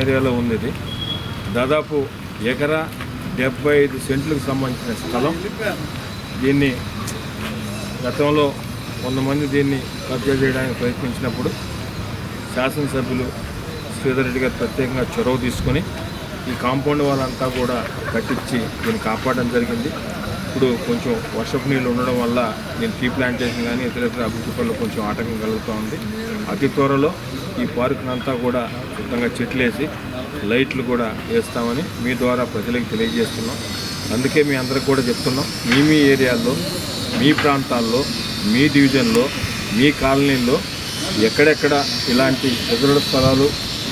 ఏరియాలో ఉంది ఇది. దాదాపు ఎకరా డెబ్బై ఐదు సెంట్లకు సంబంధించిన స్థలం. దీన్ని గతంలో కొంతమంది దీన్ని కబ్జా చేయడానికి ప్రయత్నించినప్పుడు శాసనసభ్యులు శ్రీధర్ రెడ్డి గారు ప్రత్యేకంగా చొరవ తీసుకొని ఈ కాంపౌండ్ వాళ్ళంతా కూడా కట్టించి దీన్ని కాపాడడం జరిగింది. ఇప్పుడు కొంచెం వర్షపు నీళ్ళు ఉండడం వల్ల నేను టీ ప్లాంటేషన్ కానీ ఇతర ఇతర అభివృద్ధి పనులు కొంచెం ఆటంకం కలుగుతూ ఉంది. అతి త్వరలో ఈ పార్కునంతా కూడా శుద్ధంగా చెట్లేసి లైట్లు కూడా వేస్తామని మీ ద్వారా ప్రజలకు తెలియజేస్తున్నాం. అందుకే మీ అందరికి కూడా చెప్తున్నాం. మీ మీ ఏరియాల్లో మీ ప్రాంతాల్లో మీ డివిజన్లో మీ కాలనీల్లో ఎక్కడెక్కడ ఇలాంటి ఎదురుడు స్థలాలు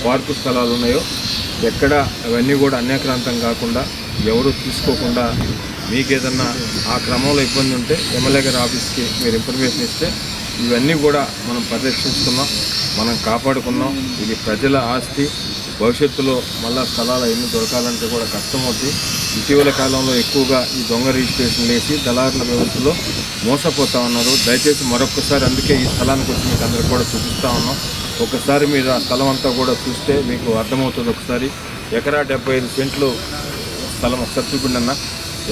పార్కు స్థలాలు ఉన్నాయో ఎక్కడ అవన్నీ కూడా అన్యాక్రాంతం కాకుండా ఎవరు తీసుకోకుండా మీకేదన్నా ఆ క్రమంలో ఇబ్బంది ఉంటే ఎమ్మెల్యే గారి ఆఫీస్కి మీరు ఇన్ఫర్మేషన్ ఇస్తే ఇవన్నీ కూడా మనం పరిరక్షించుకున్నాం మనం కాపాడుకున్నాం. ఇది ప్రజల ఆస్తి. భవిష్యత్తులో మళ్ళా స్థలాలు ఎన్ని దొరకాలంటే కూడా కష్టమవుతుంది ఇటీవల కాలంలో ఎక్కువగా ఈ దొంగ రిజిస్ట్రేషన్ వేసి దళారుల వ్యవస్థలో మోసపోతా ఉన్నారు. దయచేసి మరొకసారి అందుకే ఈ స్థలానికి వచ్చి మీకు అందరికి కూడా చూపిస్తా ఉన్నాం. ఒకసారి మీరు ఆ స్థలం అంతా కూడా చూస్తే మీకు అర్థమవుతుంది ఒకసారి. ఎకరా డెబ్బై ఐదు సెంట్లు స్థలం ఒకసారి చూపిండి అన్న.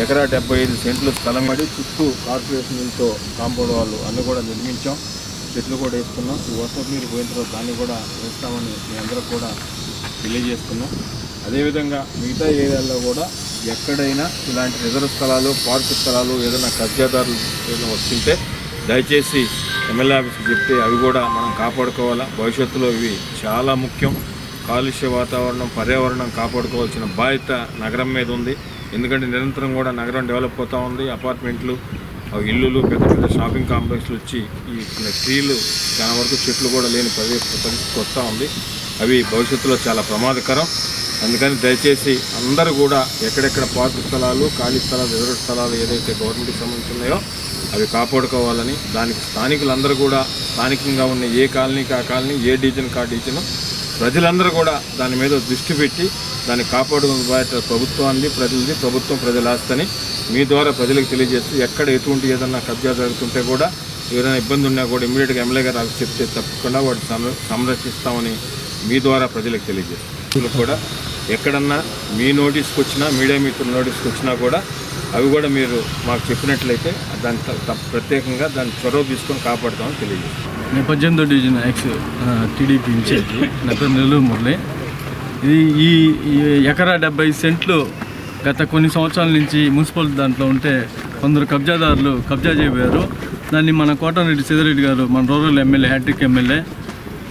ఎకరా డెబ్బై ఐదు సెంట్లు స్థలం పడి చుట్టూ కార్పొరేషన్లతో కాంపౌండ్ వాళ్ళు అన్నీ కూడా నిర్మించాం. చెట్లు కూడా వేసుకున్నాం. ఈ వర్షపు నీరు పోయిన తర్వాత దాన్ని కూడా వేస్తామని మీ అందరూ కూడా తెలియజేస్తున్నాం. అదేవిధంగా మిగతా ఏరియాల్లో కూడా ఎక్కడైనా ఇలాంటి రిజర్వ్ స్థలాలు పార్కు స్థలాలు ఏదైనా కబ్జాదారులు ఏదైనా వస్తుంటే దయచేసి ఎమ్మెల్యే ఆఫీస్కి చెప్తే అవి కూడా మనం కాపాడుకోవాలా. భవిష్యత్తులో ఇవి చాలా ముఖ్యం. కాలుష్య వాతావరణం పర్యావరణం కాపాడుకోవాల్సిన బాధ్యత నగరం మీద ఉంది. ఎందుకంటే నిరంతరం కూడా నగరం డెవలప్ అవుతూ ఉంది. అపార్ట్మెంట్లు ఆ ఇల్లులు పెద్ద పెద్ద షాపింగ్ కాంప్లెక్స్లు వచ్చి ఈ ట్రీలు చాలా వరకు చెట్లు కూడా లేని పరి పరిస్థితి వస్తూ ఉంది. అవి భవిష్యత్తులో చాలా ప్రమాదకరం. అందుకని దయచేసి అందరూ కూడా ఎక్కడెక్కడ పార్కు స్థలాలు ఖాళీ స్థలాలు రిజర్వ్ స్థలాలు ఏదైతే గవర్నమెంట్కి సంబంధించినాయో అవి కాపాడుకోవాలని దానికి స్థానికులందరూ కూడా స్థానికంగా ఉన్న ఏ కాలనీకి ఆ కాలనీ ఏ డివిజన్ కా డివిజన్ ప్రజలందరూ కూడా దాని మీద దృష్టి పెట్టి దాన్ని కాపాడుకునే ప్రభుత్వాన్ని ప్రజలది ప్రభుత్వం ప్రజల ఆస్తని మీ ద్వారా ప్రజలకు తెలియజేస్తూ ఎక్కడ ఎటువంటి ఏదన్నా కబ్జా జరుగుతుంటే కూడా ఏదైనా ఇబ్బంది ఉన్నా కూడా ఇమీడియట్గా ఎమ్మెల్యే గారు నాకు చెప్తే తప్పకుండా వాటిని సంరక్షిస్తామని మీ ద్వారా ప్రజలకు తెలియజేస్తాం కూడా ఎక్కడన్నా మీ నోటీస్కి వచ్చినా మీడియా మిత్రుల నోటీస్కి వచ్చినా కూడా అవి కూడా మీరు మాకు చెప్పినట్లయితే దాన్ని ప్రత్యేకంగా దాన్ని చొరవ తీసుకొని కాపాడుతామని తెలియజేస్తాం. పద్దెనిమిదో డివిజన్ ఎక్స్ టీడీపీ ఇన్ఛార్జి నా పేరు నెల్లూరు మురళి. ఇది ఈ ఈ ఎకరా డెబ్బై సెంట్లు గత కొన్ని సంవత్సరాల నుంచి మున్సిపల్ దాంట్లో ఉంటే కొందరు కబ్జాదారులు కబ్జా చేయబోయారు. దాన్ని మన కోటరెడ్డి సిద్ధిరెడ్డి గారు మన రూరల్ ఎమ్మెల్యే హ్యాట్రిక్ ఎమ్మెల్యే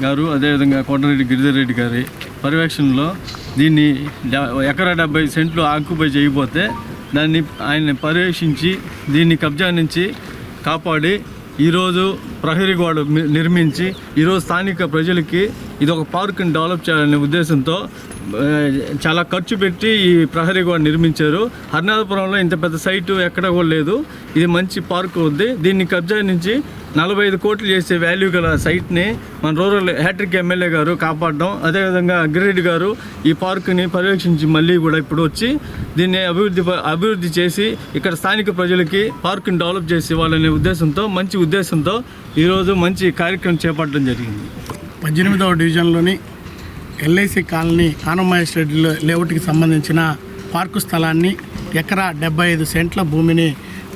గారు అదేవిధంగా కోటరెడ్డి గిరిధర్ రెడ్డి గారి పర్యవేక్షణలో దీన్ని ఎకరా డెబ్బై సెంట్లు ఆక్యుపై చేయబోతే దాన్ని ఆయన పర్యవేక్షించి దీన్ని కబ్జా నుంచి కాపాడి ఈరోజు ప్రహరీ గోడ నిర్మించి ఈరోజు స్థానిక ప్రజలకి ఇది ఒక పార్క్ని డెవలప్ చేయాలనే ఉద్దేశంతో చాలా ఖర్చు పెట్టి ఈ ప్రహరీ గోడ నిర్మించారు. హరినాథపురంలో ఇంత పెద్ద సైటు ఎక్కడ కూడా లేదు. ఇది మంచి పార్క్ ఉంది. దీన్ని కబ్జా నుంచి నలభై ఐదు కోట్లు చేసే వాల్యూ గల సైట్ని మన రూరల్ హ్యాట్రిక్ ఎమ్మెల్యే గారు కాపాడడం అదేవిధంగా గిరిరెడ్డి గారు ఈ పార్కుని పర్యవేక్షించి మళ్ళీ కూడా ఇప్పుడు వచ్చి దీన్ని అభివృద్ధి అభివృద్ధి చేసి ఇక్కడ స్థానిక ప్రజలకి పార్కుని డెవలప్ చేసి ఇవ్వాలనే ఉద్దేశంతో మంచి ఉద్దేశంతో ఈరోజు మంచి కార్యక్రమం చేపట్టడం జరిగింది. పద్దెనిమిదవ డివిజన్లోని ఎల్ఐసి కాలనీ ఆనమహేష్ రెడ్డి లేఅవుట్కి సంబంధించిన పార్కు స్థలాన్ని ఎకరా డెబ్బై ఐదు సెంట్ల భూమిని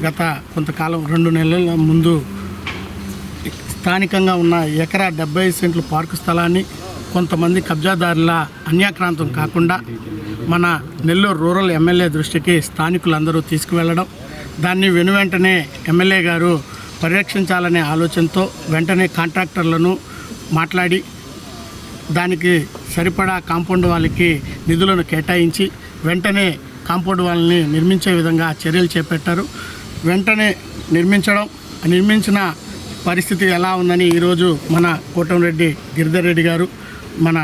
గత కొంతకాలం రెండు నెలల ముందు స్థానికంగా ఉన్న ఎకరా డెబ్బై ఐదు సెంట్ల పార్కు స్థలాన్ని కొంతమంది కబ్జాదారుల అన్యాక్రాంతం కాకుండా మన నెల్లూరు రూరల్ ఎమ్మెల్యే దృష్టికి స్థానికులందరూ తీసుకువెళ్ళడం దాన్ని వెను వెంటనే ఎమ్మెల్యే గారు పరిరక్షించాలనే ఆలోచనతో వెంటనే కాంట్రాక్టర్లను మాట్లాడి దానికి సరిపడా కాంపౌండ్ వాళ్ళకి నిధులను కేటాయించి వెంటనే కాంపౌండ్ వాళ్ళని నిర్మించే విధంగా చర్యలు చేపట్టారు. వెంటనే నిర్మించడం నిర్మించిన పరిస్థితి ఎలా ఉందని ఈరోజు మన కోటంరెడ్డి గిరిధర్ రెడ్డి గారు మన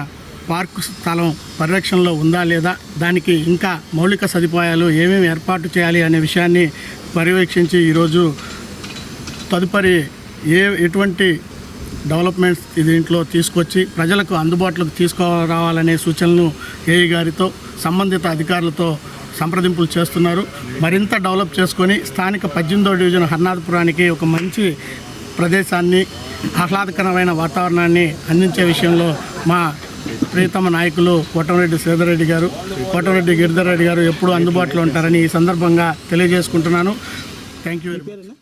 పార్కు స్థలం పరిరక్షణలో ఉందా లేదా దానికి ఇంకా మౌలిక సదుపాయాలు ఏమేమి ఏర్పాటు చేయాలి అనే విషయాన్ని పర్యవేక్షించి ఈరోజు తదుపరి ఏ ఎటువంటి డెవలప్మెంట్స్ దీంట్లో తీసుకొచ్చి ప్రజలకు అందుబాటులోకి తీసుకురావాలనే సూచనలు ఏఈ గారితో సంబంధిత అధికారులతో సంప్రదింపులు చేస్తున్నారు. మరింత డెవలప్ చేసుకొని స్థానిక పద్దెనిమిదో డివిజన్ హర్నాథపురానికి ఒక మంచి ప్రదేశాన్ని ఆహ్లాదకరమైన వాతావరణాన్ని అందించే విషయంలో మా ప్రియతమ నాయకులు కోటమిరెడ్డి శ్రీధర్రెడ్డి గారు కోటమిరెడ్డి గిరిధర్ రెడ్డి గారు ఎప్పుడూ అందుబాటులో ఉంటారని ఈ సందర్భంగా తెలియజేసుకుంటున్నాను. Thank you very